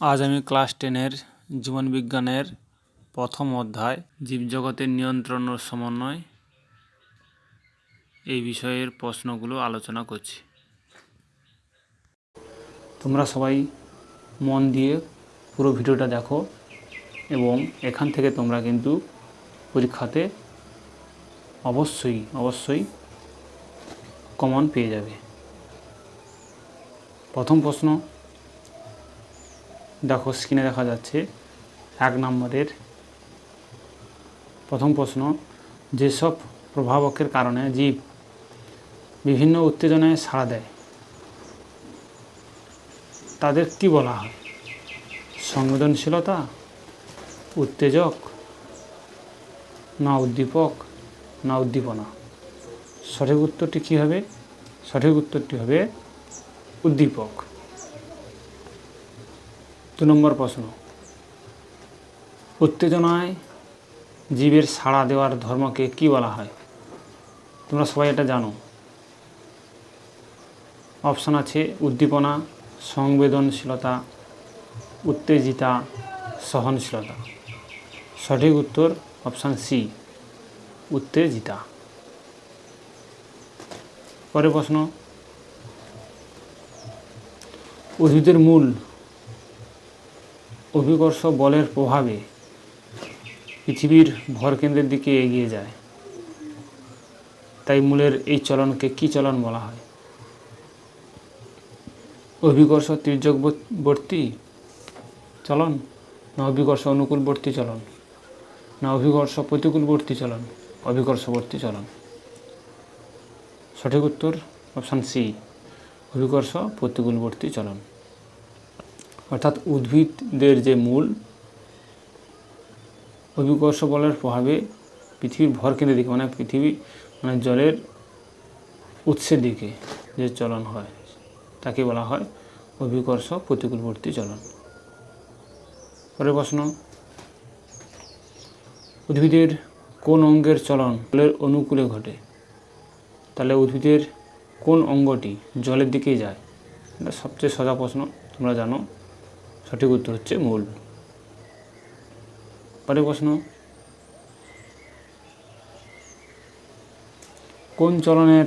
আজ আমি ক্লাস টেনের জীবনবিজ্ঞানের প্রথম অধ্যায়, জীবজগতের নিয়ন্ত্রণ ও সমন্বয় এই বিষয়ের প্রশ্নগুলো আলোচনা করছি। তোমরা সবাই মন দিয়ে পুরো ভিডিওটা দেখো এবং এখান থেকে তোমরা কিন্তু পরীক্ষাতে অবশ্যই অবশ্যই কমন পেয়ে যাবে। প্রথম প্রশ্ন দেখো স্ক্রিনে দেখা যাচ্ছে এক নম্বরের প্রথম প্রশ্ন, যেসব প্রভাবকের কারণে জীব বিভিন্ন উত্তেজনায় সাড়া দেয়, তাদের কি বলা হয়? সংবেদনশীলতা, উত্তেজক না উদ্দীপক না উদ্দীপনা? সঠিক উত্তরটি কী হবে? সঠিক উত্তরটি হবে উদ্দীপক। দু নম্বর প্রশ্ন। উত্তেজনায় জীবের সাড়া দেওয়ার ধর্মকে কি বলা হয়? তোমরা সবাই এটা জানো। অপশান আছে উদ্দীপনা, সংবেদনশীলতা, উত্তেজিতা, সহনশীলতা। সঠিক উত্তর অপশান সি, উত্তেজিতা। পরের প্রশ্ন। উদ্ভিদের মূল অভিকর্ষ বলের প্রভাবে পৃথিবীর ভরকেন্দ্রের দিকে এগিয়ে যায়। তাই মূলের এই চলনকে কি চলন বলা হয়? অভিকর্ষ তির্যকবর্তী চলন না অভিকর্ষ অনুকূলবর্তী চলন? না অভিকর্ষ প্রতিকূলবর্তী চলন অভিকর্ষবর্তী চলন? সঠিক উত্তর অপশান সি, অভিকর্ষ প্রতিকূলবর্তী চলন। অর্থাৎ উদ্ভিদদের যে মূল, অভিকর্ষ বলের প্রভাবে পৃথিবীর ভরকেন্দ্রের দিকে মানে পৃথিবী মানে জলের উৎসের দিকে যে চলন হয়, তাকে বলা হয় অভিকর্ষ প্রতিকূলবর্তী চলন। পরের প্রশ্ন, উদ্ভিদের কোন অঙ্গের চলন জলের অনুকূলে ঘটে? তাহলে উদ্ভিদের কোন অঙ্গটি জলের দিকেই যায়? এটা সবচেয়ে সোজা প্রশ্ন, তোমরা জানো। সঠিক উত্তর হচ্ছে মূল। পরের প্রশ্ন। কোন চলনের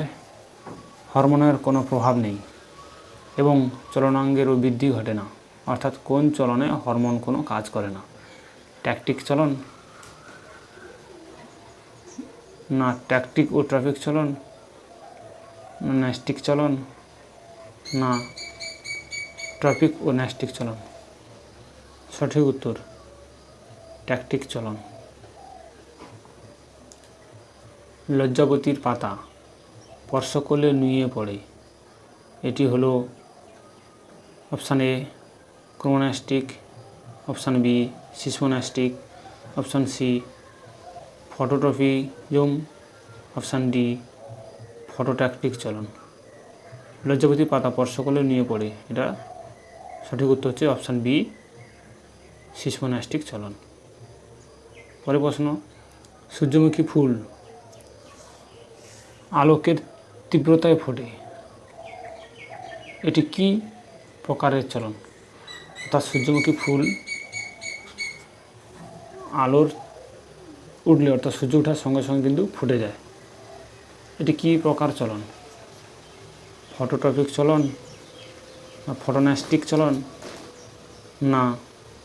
হরমোনের কোনো প্রভাব নেই এবং চলনাঙ্গেরও বৃদ্ধি ঘটে না? অর্থাৎ কোন চলনে হরমোন কোনো কাজ করে না? ট্যাকটিক চলন? না, ট্যাকটিক ও ট্রাফিক চলন? না, ন্যাস্টিক চলন? না, ট্রাফিক ও ন্যাস্টিক চলন? সঠিক উত্তর ট্যাকটিক চলন। লজ্জাবতীর পাতা স্পর্শ করলে নুয়ে পড়ে। এটি হলো option A ক্রোনাস্টিক option B, seismonastic, option C, phototropism, option D, phototactic চলন। লজ্জাবতী পাতা স্পর্শ করলে নিয়ে পড়ে, এটা সঠিক উত্তর হচ্ছে অপশান বি সিসমোনাস্টিক চলন। পরে প্রশ্ন, সূর্যমুখী ফুল আলোকের তীব্রতায় ফোটে। এটি কি প্রকারের চলন? অর্থাৎ সূর্যমুখী ফুল আলোর উঠলে, অর্থাৎ সূর্য ওঠার সঙ্গে সঙ্গে কিন্তু ফুটে যায়। এটি কি প্রকার চলন? ফটোটপিক চলন না ফটোন্যাস্টিক চলন? না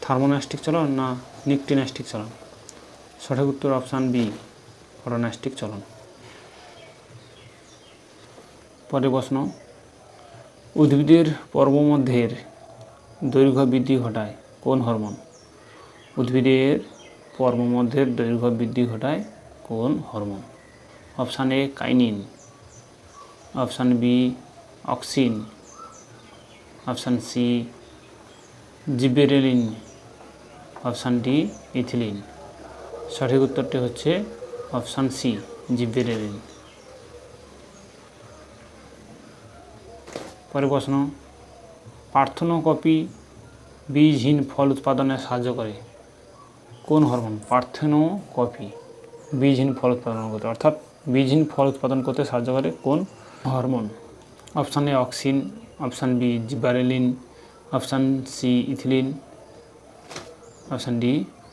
থার্মোন্যাস্টিক চলন না নিকটিন্যাস্টিক চলন? সঠিক উত্তর অপশান বি ফটোন্যাস্টিক চলন। পরে প্রশ্ন, উদ্ভিদের পর্বমধ্যের দৈর্ঘ্য বৃদ্ধি ঘটায় কোন হরমোন? উদ্ভিদের পর্বমধ্যের দৈর্ঘ্য বৃদ্ধি ঘটায় কোন hormone? Option A, kinin. Option B, auxin. Option C, gibberellin. Option D, ethylene. সঠিক উত্তরটি হচ্ছে অপশান সি, জিবেরেলিন। পরে প্রশ্ন পার্থনোকপি বীজহীন ফল উৎপাদনে সাহায্য করে। কোন হরমোন? পার্থেনোকপি বীজহীন ফল উৎপাদন করতে। অর্থাৎ বীজহীন ফল উৎপাদন করতে সাহায্য করে কোন hormone? Option A, auxin. Option B gibberellin option C, ethylene. Option D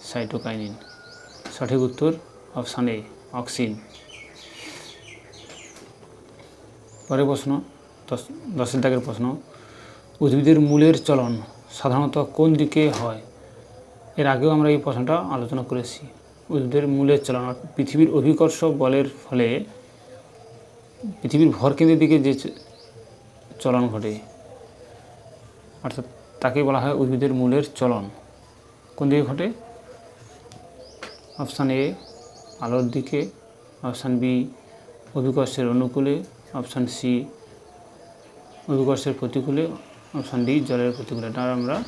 cytokinin সঠিক উত্তর, অপশান এ, অক্সিন। পরের প্রশ্ন, দশ, দশের দাগের প্রশ্ন, উদ্ভিদের মূলের চলন সাধারণত কোন দিকে হয়? এর আগেও আমরা এই প্রশ্নটা আলোচনা করেছি। উদ্ভিদের মূলের চলন পৃথিবীর অভিকর্ষ বলের ফলে পৃথিবীর ভরকেন্দ্রের দিকে যে চলন ঘটে, অর্থাৎ তাকে বলা হয় উদ্ভিদের মূলের চলন। কোন দিকে ঘটে? অপশান এ আলোর দিকে। অপশান বি অভিকর্ষের অনুকূলে। অপশান সি অভিকর্ষের প্রতিকূলে। অপশান ডি জলের প্রতিকূলে। এটা আমরা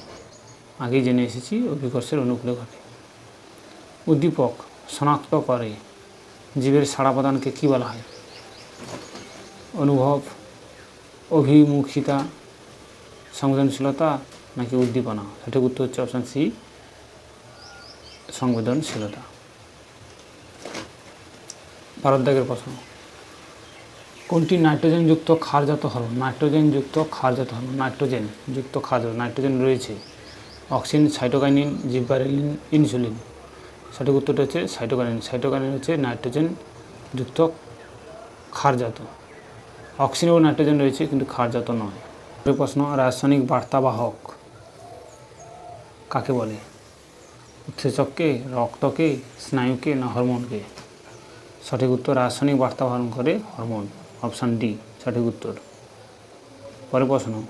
আগেই জেনে এসেছি, অভিকর্ষের অনুকূলে ঘটে। উদ্দীপক শনাক্ত করে জীবের সাড়া প্রদানকে কী বলা হয়? অনুভব, অভিমুখিতা, সংবেদনশীলতা নাকি উদ্দীপনা? সঠিক উত্তর হচ্ছে অপশান সি সংবেদনশীলতা। ভারতদাগের প্রশ্ন কোনটি নাইট্রোজেনযুক্ত ক্ষারজাত হরমোন নাইট্রোজেনযুক্ত ক্ষারজাত হরমোন নাইট্রোজেন যুক্ত ক্ষারজাত, নাইট্রোজেন রয়েছে। Oxygen, cytokinin gibberellin insulin. সঠিক উত্তরটা হচ্ছে সাইটোকাইনিন। সাইটোকাইনিন হচ্ছে নাইট্রোজেন যুক্ত ক্ষারজাত। অক্সিজেন ও নাইট্রোজেন রয়েছে, কিন্তু ক্ষারজাত নয়। প্রশ্ন, রাসায়নিক বার্তাবাহক কাকে বলে? উৎসেচককে, রক্তকে, স্নায়ুকে না হরমোনকে? সঠিক উত্তর রাসায়নিক বার্তা বহন করে হরমোন, অপশান ডি, সঠিক উত্তর। পরের প্রশ্ন,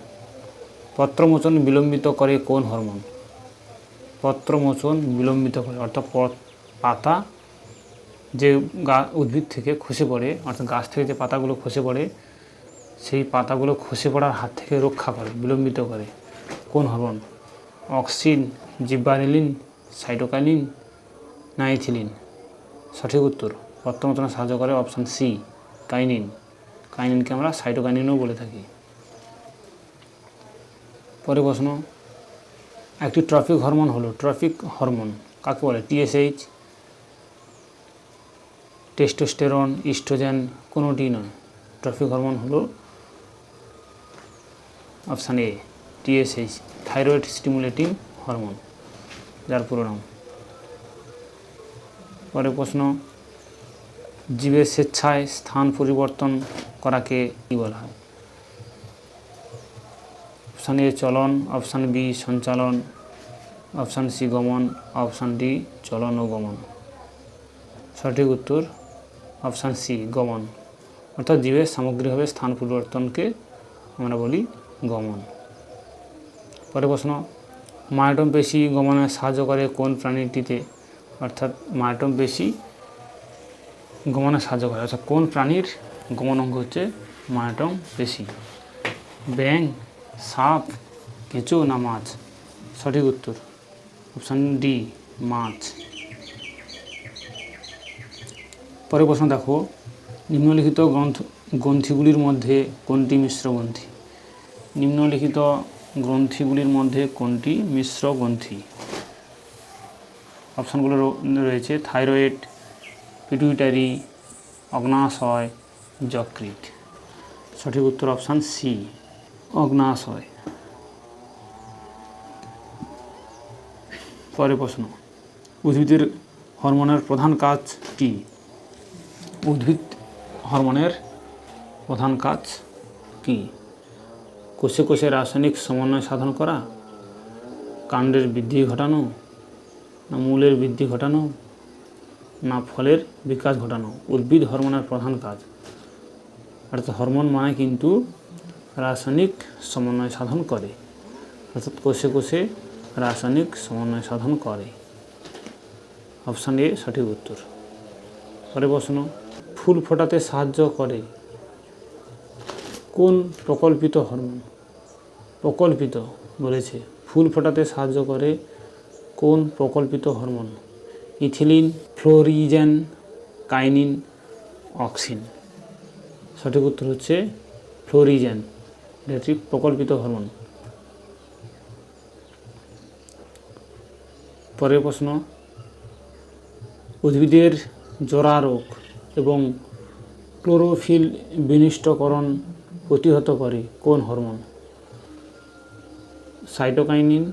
পত্রমোচন বিলম্বিত করে কোন হরমোন? পত্রমোচন বিলম্বিত করে, অর্থাৎ পাতা যে গা, উদ্ভিদ থেকে খসে পড়ে, অর্থাৎ গাছ থেকে যে পাতাগুলো খসে পড়ে, সেই পাতাগুলো খসে পড়ার হাত থেকে রক্ষা করে, বিলম্বিত করে। কোন হরমোন? অক্সিন, জিব্বারেলিন সাইটোকাইনিন নাইথিলিন সঠিক উত্তর পত্রমোচনে সাহায্য করে অপশান সি, কাইনিন। কাইনিনকে আমরা সাইটোকাইনিনও বলে থাকি। পরে প্রশ্ন, একটি ট্রফিক হরমোন হলো, ট্রফিক হরমোন কাকে বলে? টিএসএইচ টেস্টোস্টেরন, ইস্ট্রোজেন, কোনোটি নয়। ট্রফিক হরমোন হলো option A TSH thyroid stimulating hormone. যার পুরো নাম। পরে প্রশ্ন জীবের স্বেচ্ছায় স্থান পরিবর্তন করাকে কী বলা হয়? অপশান এ, চলন। অপশান বি, সঞ্চালন। অপশান সি, গমন। অপশান ডি, চলন ও গমন। সঠিক উত্তর, অপশান সি, গমন। অর্থাৎ জীবের সামগ্রিকভাবে স্থান পরিবর্তনকে আমরা বলি গমন। পরে প্রশ্ন মায়োটম পেশি গমনে সাহায্য করে কোন প্রাণীটিতে? অর্থাৎ মায়োটম পেশি গমনে সাহায্য করে। অর্থাৎ কোন প্রাণীর গমন অঙ্গ হচ্ছে মায়োটম পেশি? ব্যাং সাপ, কেঁচো না মাছ? সঠিক উত্তর অপশান ডি মাছ। পরের প্রশ্ন দেখো, নিম্নলিখিত গ্রন্থ, গ্রন্থিগুলির মধ্যে কোনটি মিশ্র গ্রন্থি? নিম্নলিখিত গ্রন্থিগুলির মধ্যে কোনটি? মিশ্র গ্রন্থি। অপশানগুলো রয়েছে থাইরয়েড, পিটুইটারি, অগ্নাশয় যকৃত সঠিক উত্তর অপশান সি, অগ্নাশয়। পরে প্রশ্ন, উদ্ভিদের হরমোনের প্রধান কাজ কি? উদ্ভিদ হরমোনের প্রধান কাজ কি? কোষে কোষে রাসায়নিক সমন্বয় সাধন করা, কাণ্ডের বৃদ্ধি ঘটানো, না মূলের বৃদ্ধি ঘটানো, না ফলের বিকাশ ঘটানো, উদ্ভিদ হরমোনের প্রধান কাজ। অর্থাৎ হরমোন মানে কিন্তু রাসায়নিক সমন্বয় সাধন করে, অর্থাৎ কোষে কোষে রাসায়নিক সমন্বয় সাধন করে। অপশান এ সঠিক উত্তর। পরে প্রশ্ন, ফুল ফোটাতে সাহায্য করে কোন প্রকল্পিত হরমোন? প্রকল্পিত বলেছে। ফুল ফোটাতে সাহায্য করে কোন প্রকল্পিত hormone? Ethylene, florigen, kinin, auxin. সঠিক উত্তর হচ্ছে ফ্লোরিজেন এটা প্রকল্পিত হরমোন। পরের প্রশ্ন, উদ্ভিদের জরা রোগ এবং ক্লোরোফিল বিনিষ্টকরণ প্রতিহত করে কোন হরমোন? সাইটোকাইনিন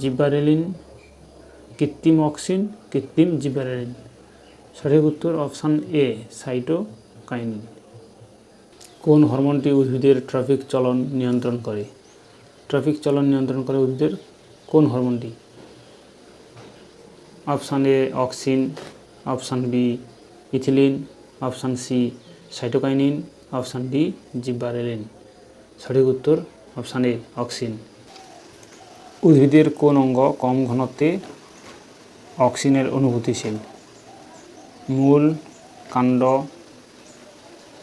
জিব্বারেলিন কৃত্রিম অক্সিন, কৃত্রিম জিব্বারেলিন সঠিক উত্তর অপশান এ সাইটোকাইনিন। কোন হরমোনটি উদ্ভিদের ট্রাফিক চলন নিয়ন্ত্রণ করে? ট্রাফিক চলন নিয়ন্ত্রণ করে উদ্ভিদের কোন হরমোনটি? Option A auxin. Option B ethylene. Option C cytokinin. Option D gibberellin সঠিক উত্তর অপশান এ অক্সিন। উদ্ভিদের কোন অঙ্গ কম ঘনত্বে অক্সিনের অনুভূতিশীল? মূল, কাণ্ড,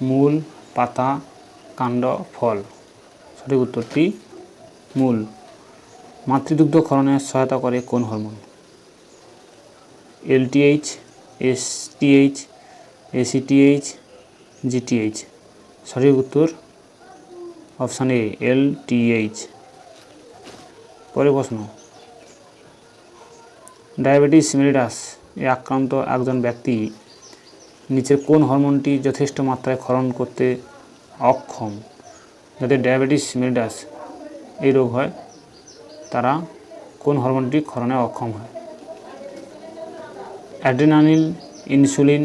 মূল, পাতা, কাণ্ড, ফল। সঠিক উত্তরটি মূল। মাতৃদুগ্ধ ক্ষরণে সহায়তা করে কোন hormone? LTH STH ACTH GTH সঠিক উত্তর অপশান এ, এল এলটিএইচ পরের প্রশ্ন। ডায়াবেটিস মেলিটাস এ আক্রান্ত একজন ব্যক্তি নিচের কোন হরমোনটি যথেষ্ট মাত্রায় ক্ষরণ করতে অক্ষম? যাদের ডায়াবেটিস মেলিটাস এই রোগ হয়, তারা কোন হরমোনটি ক্ষরণে অক্ষম হয়? Adrenaline, insulin,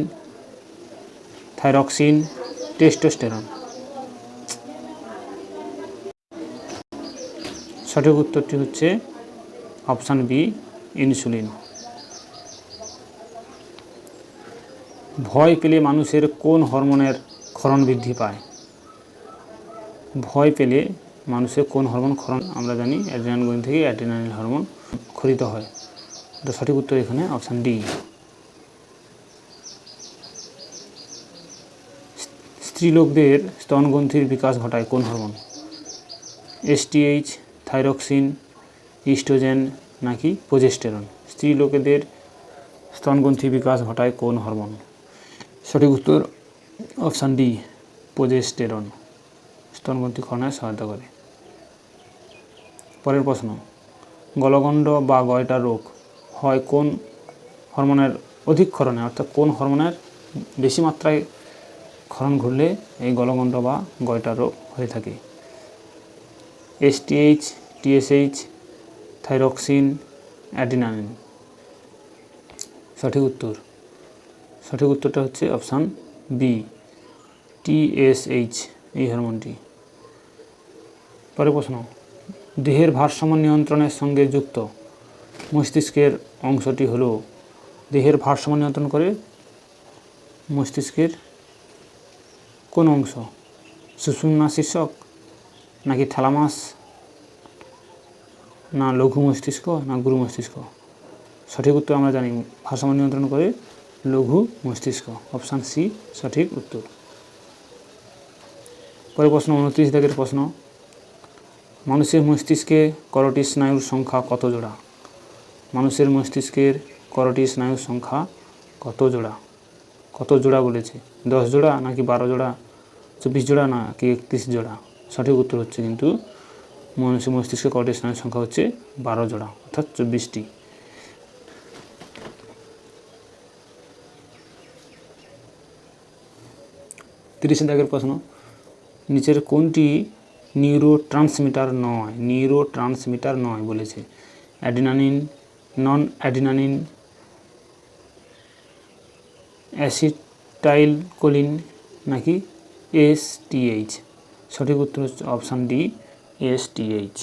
thyroxine, testosterone. সঠিক উত্তরটি হচ্ছে অপশান বি, ইনসুলিন। ভয় পেলে মানুষের কোন হরমোনের ক্ষরণ বৃদ্ধি পায়? ভয় পেলে মানুষের কোন হরমোন ক্ষরণ, আমরা জানি অ্যাড্রিনাল গ্রন্থি থেকে অ্যাড্রিনালিন হরমোন ক্ষরিত হয়। তো সঠিক উত্তর এখানে অপশান ডি। স্ত্রীলোকদের স্তনগ্রন্থির বিকাশ ঘটায় কোন হরমোন? এসটিএইচ থাইরক্সিন ইস্ট্রোজেন নাকি প্রোজেস্টেরন। স্ত্রী লোকেদের স্তনগ্রন্থি বিকাশ ঘটায় কোন হরমোন? সঠিক উত্তর অপশান ডি, প্রোজেস্টেরন। স্তনগ্রন্থি ক্ষরণে সহায়তা করে। পরের প্রশ্ন, গলগণ্ড বা গয়টা রোগ হয় কোন হরমোনের অধিক ক্ষরণে অর্থাৎ কোন হরমোনের বেশি মাত্রায় ক্ষরণ ঘটলে এই গলগণ্ড বা গয়টা রোগ হয়ে থাকে? এসটিএইচ টিএসএইচ থাইরক্সিন অ্যাডিনালিন সঠিক উত্তর। সঠিক উত্তরটা হচ্ছে অপশান বি টিএসএইচ এই হরমোনটি পরে প্রশ্ন। দেহের ভারসাম্য নিয়ন্ত্রণের সঙ্গে যুক্ত মস্তিষ্কের অংশটি হলো দেহের ভারসাম্য নিয়ন্ত্রণ করে মস্তিষ্কের কোন অংশ? সুষুম্না শীর্ষক নাকি থ্যালামাস না লঘু মস্তিষ্ক, না গুরু মস্তিষ্ক? সঠিক উত্তর আমরা জানি। ভারসাম্য নিয়ন্ত্রণ করে লঘু মস্তিষ্ক। অপশান সি, সঠিক উত্তর। পরে প্রশ্ন, উনত্রিশ দাগের প্রশ্ন। মানুষের মস্তিষ্কে করটি স্নায়ুর সংখ্যা কত জোড়া? মানুষের মস্তিষ্কের করটি স্নায়ুর সংখ্যা কত জোড়া? কত জোড়া বলেছে? দশ জোড়া নাকি বারো জোড়া? চব্বিশ জোড়া নাকি একত্রিশ জোড়া? সঠিক উত্তর হচ্ছে কিন্তু মানুষের মস্তিষ্কে করটি স্নায়ুর সংখ্যা হচ্ছে? বারো জোড়া, অর্থাৎ চব্বিশটি। তিরিশে দাগের প্রশ্ন। নিচের কোনটি নিউরো ট্রান্সমিটার নয়? নিউরো ট্রান্সমিটার নয় বলেছে। অ্যাডিনানিন নন অ্যাডিনানিন অ্যাসিটাইল কোলিন নাকি এসটিএইচ সঠিক উত্তর হচ্ছে অপশান ডি এসটিএইচ